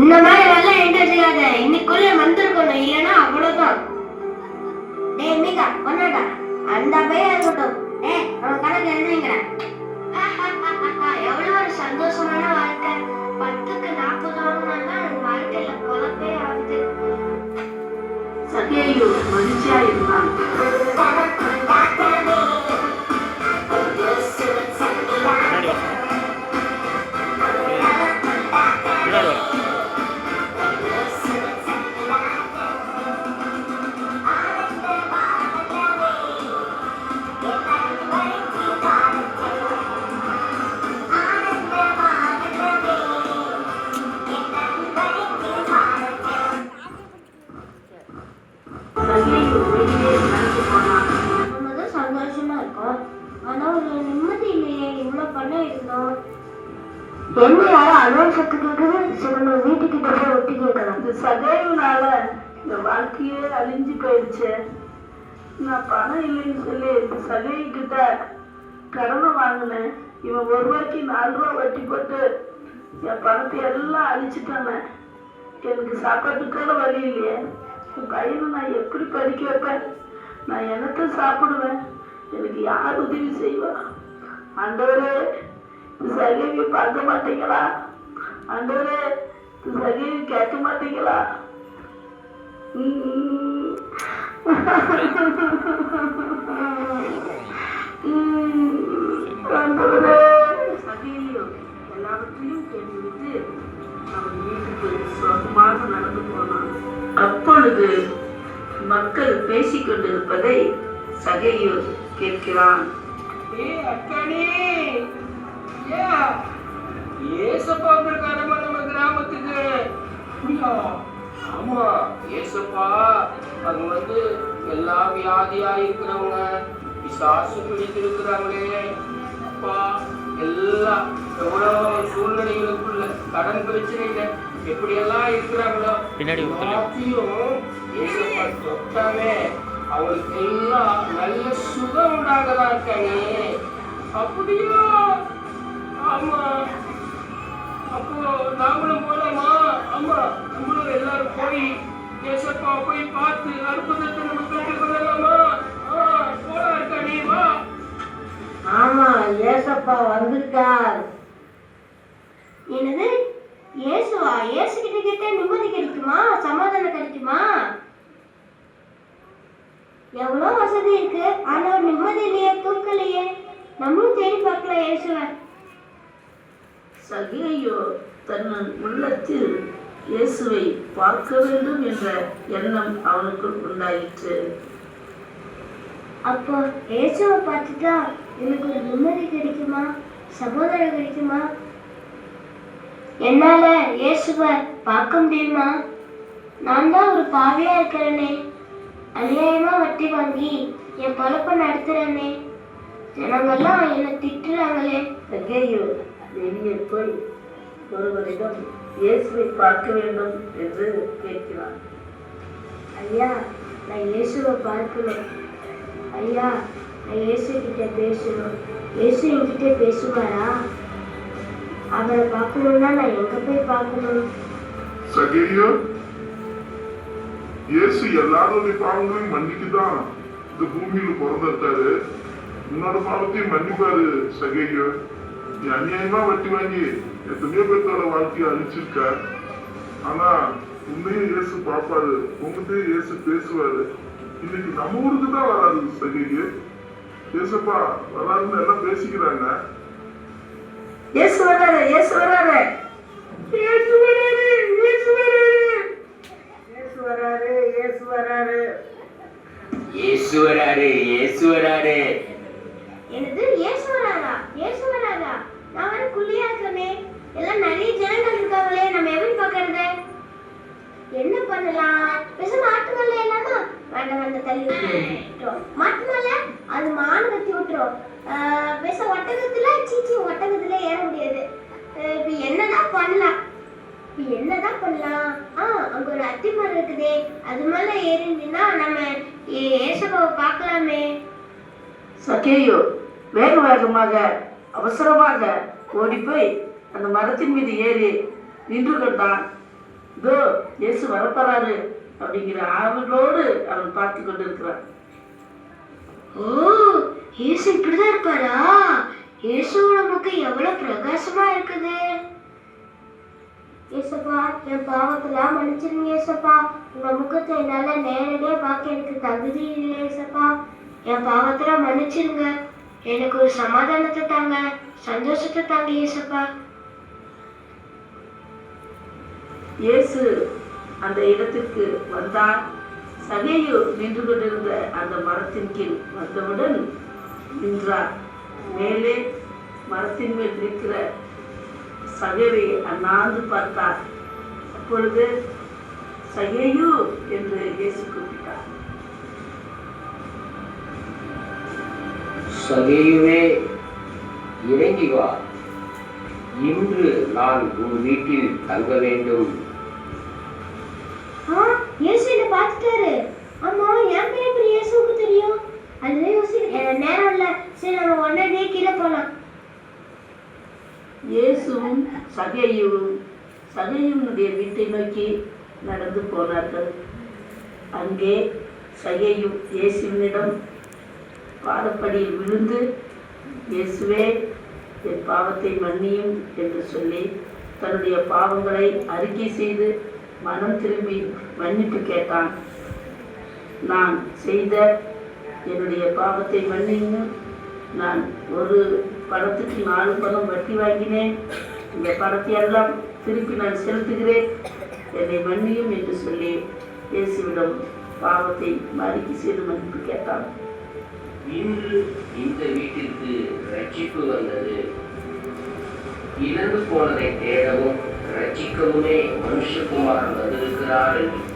இந்த மாதிரி வேலை என்கிட்ட செய்யாத இன்னைக்குள்ள வந்திருக்கணும். இல்லைன்னா அவ்வளவுதான். டேய் மீகா கொண்டாடா அந்த பையன் இருக்கட்டும். டேய் அவன் கணக்கு எழுதுங்கிறேன். எவ்வளவு ஒரு சந்தோஷமான வாழ்க்கை. பத்துக்கு நாற்பது வாங்கினா அந்த வாழ்க்கையில பொழப்பே ஆகுது. சகேயு மகிழ்ச்சியா இருந்தான் ஒரு நிம்மதி இல்லையே. இவ்வளவு பண்ண இருந்தோம் என்ன சரி நம்ம வீட்டுக்கிட்ட போய் ஒட்டி கேட்கலாம். இந்த சகைவுனால இந்த வாழ்க்கையே அழிஞ்சு போயிடுச்சு. நான் பணம் இல்லைன்னு சொல்லி இந்த சகை கிட்ட கடனை வாங்கினேன். இவன் ஒரு ரூபாய்க்கு நாலு ரூபா வட்டி போட்டு என் பணத்தை எல்லாம் அழிச்சிட்டானே. எனக்கு சாப்பாட்டுக்கான வழி இல்லையே. என் பையனை நான் எப்படி படிக்க வைப்பேன்? நான் என்னத்த சாப்பிடுவேன்? எனக்கு யார் உதவி செய்வா ஆண்டவரே இந்த பார்க்க மாட்டீங்களா ஆண்டவரே இந்த கேட்க மாட்டீங்களா உம். உம். சகையோ எல்லாவற்றையும் கேட்டுவிட்டு அவன் வீட்டுக்கு சுகமாக நடந்து போனான் அப்பொழுது மக்கள் பேசிக் கொண்டிருப்பதை சகையு கேட்கிறான் ஏய் அக்கானே ஏசப்பா வந்திருக்காரம்மா நம்ம கிராமத்துக்கு. ஆமா ஏசப்பா அவங்க வந்து எல்லா வியாதியா இருக்கிறவங்க பிசாசு பிடித்து இருக்கிறாங்களே அப்பா எல்லா எவ்வளவு சூழ்நிலைகளுக்குள்ள கடன் பிரச்சனையில எப்படியெல்லாம் இருக்கிறாங்களோ பின்னாடி ஏசப்பா தொட்டாமே அவங்களுக்கு எல்லாம் நல்ல சுகம் உண்டாகலாம் இருக்காங்க அப்படியா? ஆமா. அப்போ நாமளும் போலாமா? ஆமா நம்மளும் எல்லாரும் போய் ஏசப்பா போய் பார்த்து அற்புதத்தை நம்ம பெற்றுக் கொள்ளலாமா ஆ, போலாம் இருக்கா நீ வா. ஆமா ஏசப்பா வந்திருக்கார். என்னது? இயேசுவா? இயேசு கிட்ட கேட்டா நிம்மதி கிடைக்குமா? சமாதானம் கிடைக்குமா? எவ்வளோ வசதி இருக்கு ஆனா ஒரு நிம்மதி இல்லையே தூக்கலையே நம்மளும் தேடி பார்க்கலாம் இயேசுவை. சகேயோ தன் உள்ளத்தில் இயேசுவை பார்க்க வேண்டும் என்ற எண்ணம் அவனுக்குள் உண்டாயிற்று. அப்போ இயேசுவை பார்த்துட்டா எனக்கு ஒரு நிம்மதி கிடைக்குமா? சமாதானம் கிடைக்குமா? என்னால இயேசுவை பார்க்க முடியுமா? நான் தான் ஒரு பாவியா இருக்கிறேனே. அநியாயமா வட்டி வாங்கி என் பொழப்ப நடத்துறேனே. ஜனங்கெல்லாம் என்னை திட்டுறாங்களே. சகேயோ வெளியே போய் ஒருவரிடம் இயேசுவை பார்க்க வேண்டும் என்று கேட்கிறான் ஐயா நான் இயேசுவை பார்க்கணும். ஐயா நான் இயேசு கிட்ட பேசணும். இயேசு என்கிட்ட பேசுவாரா? அவரை பார்க்கணும்னா நான் எங்க போய் பார்க்கணும்? சகேரியா? இயேசு எல்லாருடைய பாவங்களையும் மன்னிக்குதான் இந்த பூமியில பிறந்திருக்காரு உன்னோட பாவத்தையும் மன்னிப்பாரு சகேரியா நீ அநியாயமா வட்டி வாங்கி எத்தனையோ பேர்த்தோட வாழ்க்கையை அழிச்சிருக்க. ஆனா உன்னையும் இயேசு பார்ப்பாரு. உங்ககிட்டயும் இயேசு பேசுவாரு. இன்னைக்கு நம்ம ஊருக்கு தான் வராது சகேரியா இயேசப்பா வராதுன்னு எல்லாம் பேசிக்கிறாங்க. இயேசு வராரு இயேசு வராரு இயேசு வராரு இயேசு வராரு இயேசு வராரு இயேசு வராரு இயேசு வராரு இயேசு வராரு என்னது இயேசு வராரா இயேசு வராரா நான் வேற குள்ளியா இருக்கனே எல்லாம் நிறைய ஜனங்கள் இருக்காங்களே நம்ம எப்படி பார்க்கறது என்ன பண்ணலாம் பேச மாட்டு மேல இல்லாமா வேண்டாம் விட்டுரும் அது மான் கத்தி விட்டுரும் ஆஹ் பேச ஒட்டகத்துல சீச்சி ஒட்டகத்துல ஏற முடியாது. இப்போ என்னதான் பண்ணலாம்? இப்போ என்னதான் பண்ணலாம்? ஆ அங்க ஒரு அத்தி மரம் இருக்குதே. அது மேல ஏறினா நம்ம ஏ- பார்க்கலாமே. சகேயோ வேக வேகமாக அவசரமாக ஓடி போய் அந்த மரத்தின் மீது ஏறி நின்று கொண்டான். இதோ இயேசு வரப்போறாரு. அப்படிங்கிற ஆவலோடு அவன் பார்த்து கொண்டிருக்கிறான். ஓ இயேசு இப்படிதான் இருப்பாரா? இயேசுவோட முகம் எவ்வளவு பிரகாசமா இருக்குது. ஏசப்பா என் பாவத்தெல்லாம் மன்னிச்சிருங்க ஏசப்பா உங்க முகத்தை என்னால நேரடியா பார்க்க எனக்கு தகுதி இல்லை ஏசப்பா என் பாவத்தெல்லாம் மன்னிச்சிருங்க. எனக்கு ஒரு சமாதானத்தை தாங்க சந்தோஷத்தை தாங்க ஏசப்பா இயேசு அந்த இடத்திற்கு வந்தார் சகையு நின்று கொண்டிருந்த அந்த மரத்தின் கீழ் வந்தவுடன் நின்றார். மேலே மரத்தின் மேல் இருக்கிற சகைவை அண்ணாந்து பார்த்தார். அப்பொழுது சகையு என்று இயேசு கூப்பிட்டார். சகையுவே இறங்கி வா. இன்று நான் உன் வீட்டில் தங்க வேண்டும். ஆ இயேசு என்ன பார்த்துட்டாரு. ஆமா என் பேர் எப்படி இயேசுவுக்கு தெரியும்? அதுவே யோசிக்க நேரம் இல்ல. சரி நம்ம உடனே கீழே போலாம். இயேசுவும் சகையும் சகையுனுடைய வீட்டை நோக்கி நடந்து போனார்கள். அங்கே சகையும் இயேசுவினிடம் பாதப்படியில் விழுந்து இயேசுவே என் பாவத்தை மன்னியும் என்று சொல்லி தன்னுடைய பாவங்களை அறிக்கை செய்து மனம் திரும்பி மன்னிப்பு கேட்டான். நான் செய்த என்னுடைய பாவத்தை மன்னிங்க நான் ஒரு பணத்துக்கு நாலு பணம் வட்டி வாங்கினேன். இந்த பணத்தை எல்லாம் திருப்பி நான் செலுத்துகிறேன். என்னை மன்னியும் என்று சொல்லி இயேசுவிடம் பாவத்தை அறிக்கை செய்து மன்னிப்பு கேட்டான். இன்று இந்த வீட்டிற்கு ரட்சிப்பு வந்தது. இழந்து போனதை தேடவும் अधिक उन्हें मनुष्य कुमार मदद करा रही